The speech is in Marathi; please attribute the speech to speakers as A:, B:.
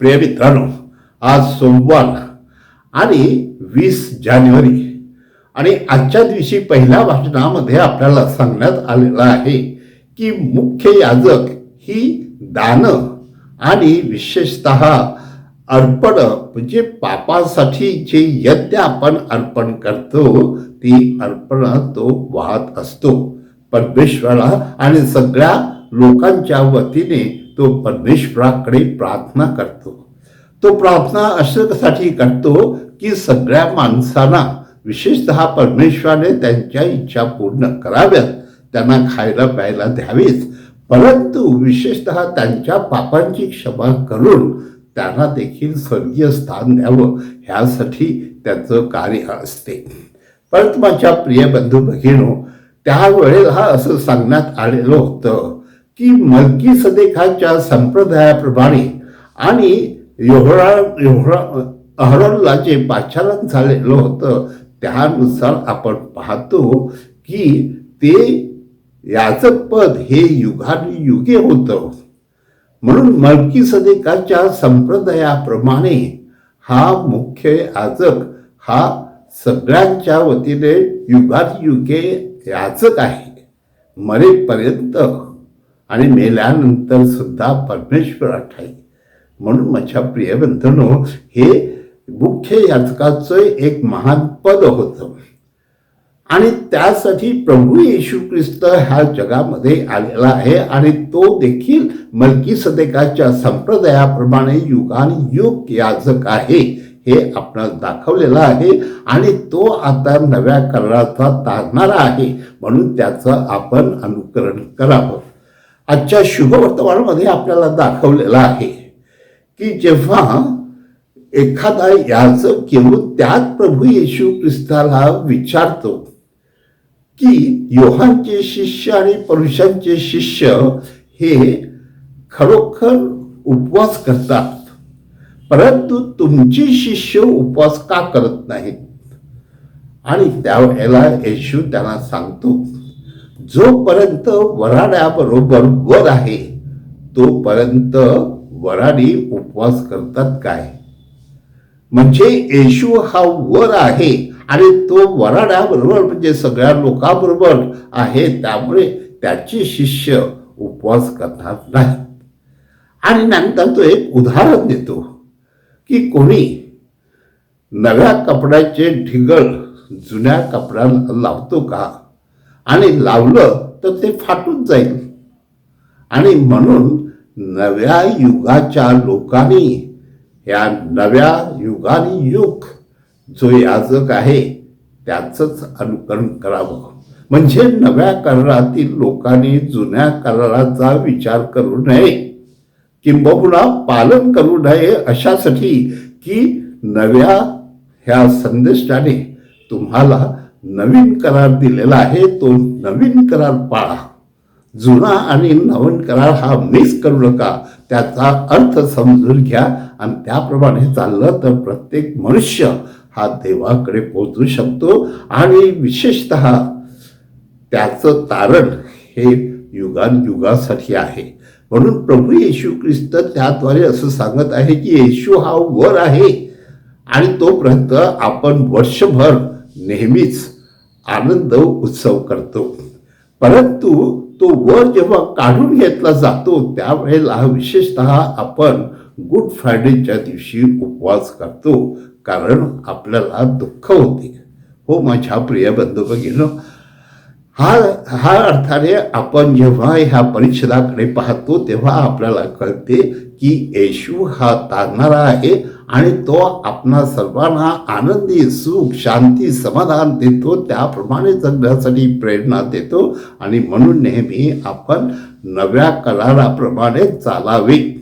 A: प्रिय मित्रांनो आज सोमवार आणि वीस जानेवारी आणि आजच्या दिवशी पहिल्या भाषणामध्ये आपल्याला सांगण्यात आलेलं आहे की मुख्य याजक ही दान आणि विशेषत अर्पण म्हणजे पापासाठी जे यज्ञ आपण अर्पण करतो ती अर्पण तो वाहत असतो. परमेश्वराला आणि सगळ्या लोकांच्या वतीने तो परमेश्वराकडे प्रार्थना करतो. तो प्रार्थना अशासाठी करतो की सगळ्या माणसांना विशेषतः परमेश्वराने त्यांच्या इच्छा पूर्ण कराव्यात. त्यांना खायला प्यायला द्यावेच परंतु विशेषतः त्यांच्या पापांची क्षमा करून त्यांना देखील स्वर्गीय स्थान द्यावं. ह्यासाठी त्याचं कार्य असते. परत माझ्या प्रिय बंधू भगिनो त्यावेळेला असं सांगण्यात आलेलं होतं की मलकी सदेखाच्या संप्रदायाप्रमाणे आणि योहरा योहरा अहरोनला जे पाचारण झालेलं होतं त्यानुसार आपण पाहतो की ते याचं पद हे युगानुयुगे होतं. म्हणून मलकी सदेकाच्या संप्रदायाप्रमाणे हा मुख्य याजक हा सगळ्यांच्या वतीने युगानुयुगे याचक आहे. मरेपर्यंत आणि मेल्यानंतर सुद्धा परमेश्वरात आहे म्हणून माझ्या प्रिय बंधनो हे मुख्य याचकाचं एक महान पद होतं. आणि त्यासाठी प्रभू येशू ख्रिस्त ह्या जगामध्ये आलेला आहे आणि तो देखील मलकी सदेकाच्या संप्रदायाप्रमाणे युगानुयुग याजक आहे हे आपण दाखवलेलं आहे आणि तो आता नव्या कराराचा तारणारा आहे म्हणून त्याचं आपण अनुकरण करावं. आजच्या शुभवर्तमानामध्ये आपल्याला दाखवलेलं आहे की जेव्हा एखादा याचक येऊन त्यात प्रभू येशू ख्रिस्ताला विचारतो की योहांचे शिष्य आणि पुरुषांचे शिष्य हे खरोखर उपवास करतात परंतु तुमचे शिष्य उपवास का करत नाहीत? आणि त्यावेळेला येशू त्यांना सांगतो जोपर्यंत वराड्याबरोबर वर आहे तोपर्यंत वराडी उपवास करतात काय? म्हणजे येशू हा वर आहे आणि तो वराड्याबरोबर म्हणजे सगळ्या लोकांबरोबर आहे त्यामुळे त्याचे शिष्य उपवास करणार नाही आणि नंतर तो एक उदाहरण देतो की कोणी नव्या कपड्याचे ढिगळ जुन्या कपड्याला लावतो का? आणि लावलं तर ते फाटून जाईल. आणि म्हणून नव्या युगाच्या लोकांनी या नव्या युगाने युग जो याजक आहे त्याचंच अनुकरण करावं. म्हणजे नव्या करारातील लोकांनी जुन्या कराराचा विचार करू नये किंबहुना पालन करू नये अशासाठी की नव्या ह्या संदेशाने तुम्हाला नवीन करार दिलेला आहे तो नवीन करार पाळा. जुना आणि नवीन करार हा मिस करू नका. त्याचा अर्थ समजून घ्या आणि त्याप्रमाणे चाललं तर प्रत्येक मनुष्य हा देवाकडे पोचू शकतो आणि विशेषत त्याचं तारण हे युगानयुगासाठी आहे. म्हणून प्रभू येशू ख्रिस्त त्याद्वारे असं सांगत आहे की येशू हा वर आहे आणि तोपर्यंत आपण वर्षभर नेहमीच आनंद उत्सव करतो. परंतु तो वर जेव्हा काढून घेतला जातो त्यावेळेला विशेषत आपण गुड फ्रायडेच्या दिवशी उपवास करतो कारण आपल्याला दुःख होते. हो माझ्या प्रिय बंधू भगिनो हा हा अर्थाने आपण जेव्हा ह्या परिच्छेदाकडे पाहतो तेव्हा आपल्याला कळते की येशू हा तारणारा आहे आणि तो आपणा सर्वांना आनंदी सुख शांती समाधान देतो. त्याप्रमाणे जगण्यासाठी प्रेरणा देतो. आणि म्हणून नेहमी आपण नव्या कराराप्रमाणे चालावे.